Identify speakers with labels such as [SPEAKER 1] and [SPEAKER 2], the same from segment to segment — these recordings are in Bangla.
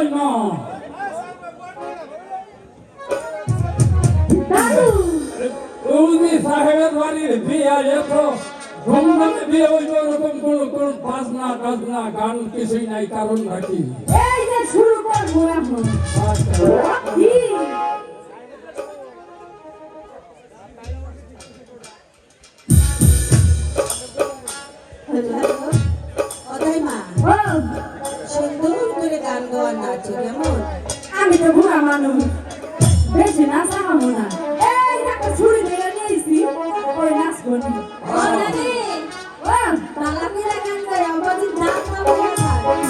[SPEAKER 1] কই না উনি সাহেবের বাড়ির বিয়ে এত ধুমধামে বিয়ে হইল ওরকম কোন কোন বাজনা টাজনা গান কিছুই নাই কারণ নাকি
[SPEAKER 2] এই যে শুরু করব এখন।
[SPEAKER 3] কেমন?
[SPEAKER 2] আমি তো বুড়া মানুষ। বেশি না আহামো না। এই একটা ছুরি দিয়ে নিয়েছি ওই নাচ করি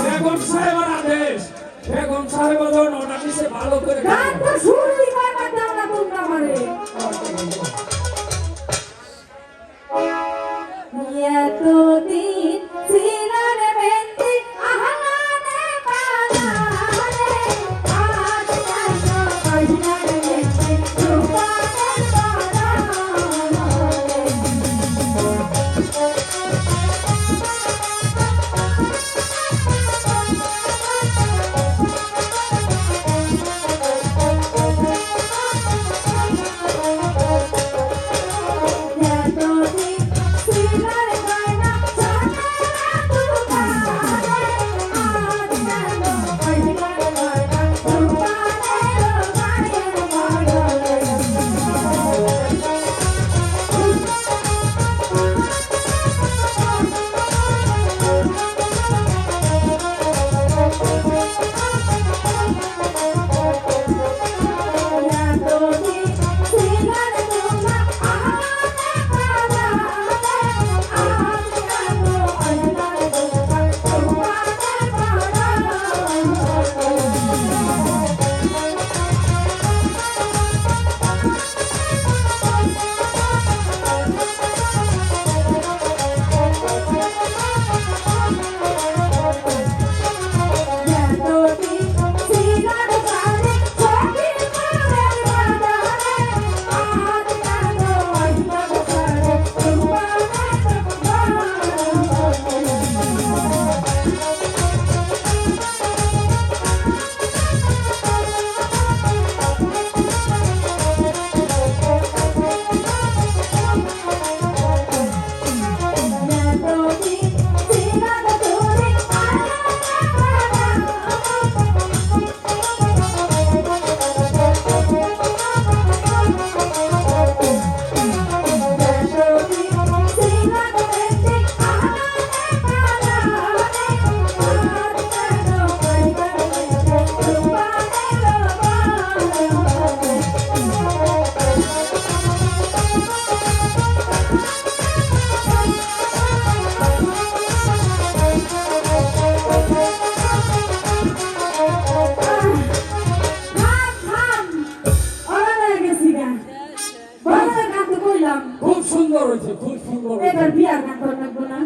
[SPEAKER 1] বেগম সাহেবের আদেশ। বেগম সাহেব দিছে ভালো করে
[SPEAKER 2] গান তো শুরুই করবার
[SPEAKER 1] খুব সুন্দর হয়েছে খুব সুন্দর
[SPEAKER 2] এবার বিয়ার গান না।